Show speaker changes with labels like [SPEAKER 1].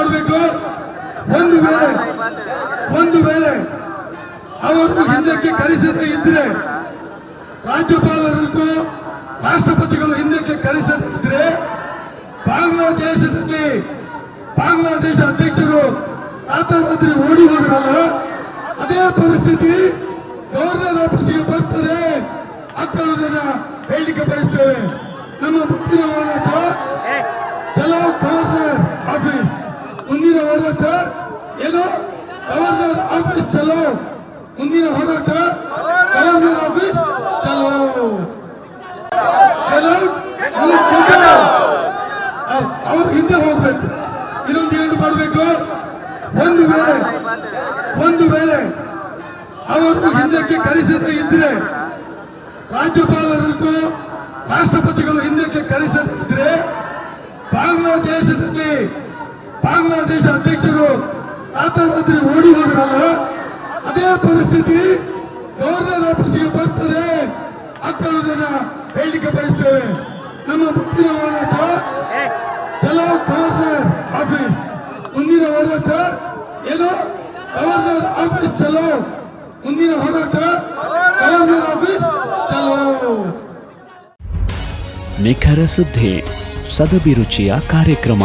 [SPEAKER 1] ಮಾಡಬೇಕು? ಒಂದು ವೇಳೆ ಒಂದು ವೇಳೆ ಅವರು ಹಿಂದಕ್ಕೆ ಕರೆಸದೇ ಇದ್ರೆ ರಾಜ್ಯಪಾಲರಿಗೂ ರಾಷ್ಟ್ರಪತಿಗಳು ಹಿಂದಕ್ಕೆ ಕರೆಸದೇ ಇದ್ರೆ, ಬಾಂಗ್ಲಾದೇಶದಲ್ಲಿ ಬಾಂಗ್ಲಾದೇಶ ಅಧ್ಯಕ್ಷರು ರಾತ್ರಿ ಓಡಿ ಹೋದ್ರಲ್ಲ, ಅದೇ ಪರಿಸ್ಥಿತಿ ಗವರ್ನರ್ ಆಫೀಸಿಗೆ ಬರ್ತದೆ. ಅಂತ ಹೇಳಲಿಕ್ಕೆ ಬಯಸ್ತೇವೆ. ಹೋರಾಟ? ಏನು? ಗವರ್ನರ್ ಆಫೀಸ್ ಚಲೋ? ಮುಂದಿನ ಹೋರಾಟ? ಗವರ್ನರ್ ಆಫೀಸ್ ಚಲೋ? ಅವ್ರ ಹಿಂದೆ ಹೋಗ್ಬೇಕು. ಇನ್ನೊಂದು ಎರಡು ಮಾಡಬೇಕು. ಒಂದು ವೇಳೆ ಒಂದು ವೇಳೆ ಅವರು ಹಿಂದಕ್ಕೆ ಕರೆಸದೇ ಇದ್ರೆ ರಾಜ್ಯಪಾಲರಿಗೂ ರಾಷ್ಟ್ರಪತಿಗಳು ಹಿಂದಕ್ಕೆ ಕರೆಸದೇ ಇದ್ರೆ ಬಾಂಗ್ಲಾದೇಶದಲ್ಲಿ ಬಾಂಗ್ಲಾದೇಶ ಅಧ್ಯಕ್ಷರು ರಾತ್ರಿ ಓಡಿ ಹೋದ್ರಲ್ಲ, ಅದೇ ಪರಿಸ್ಥಿತಿ ಗವರ್ನರ್ ಆಫೀಸಿಗೆ ಬರ್ತದೆ ಅಂತ ಹೇಳುವುದನ್ನ ಹೇಳಲಿಕ್ಕೆ ಬಯಸ್ತೇವೆ. ನಮ್ಮ ಮುಂದಿನ ಹೋರಾಟ ಚಲೋ ಗವರ್ನರ್ ಆಫೀಸ್. ಮುಂದಿನ ಹೋರಾಟ ಏನು? ಗವರ್ನರ್ ಆಫೀಸ್ ಚಲೋ. ಮುಂದಿನ ಹೋರಾಟ ಗವರ್ನರ್ ಆಫೀಸ್ ಚಲೋ.
[SPEAKER 2] ನಿಖರ ಸುದ್ದಿ, ಸದಭಿರುಚಿಯ ಕಾರ್ಯಕ್ರಮ.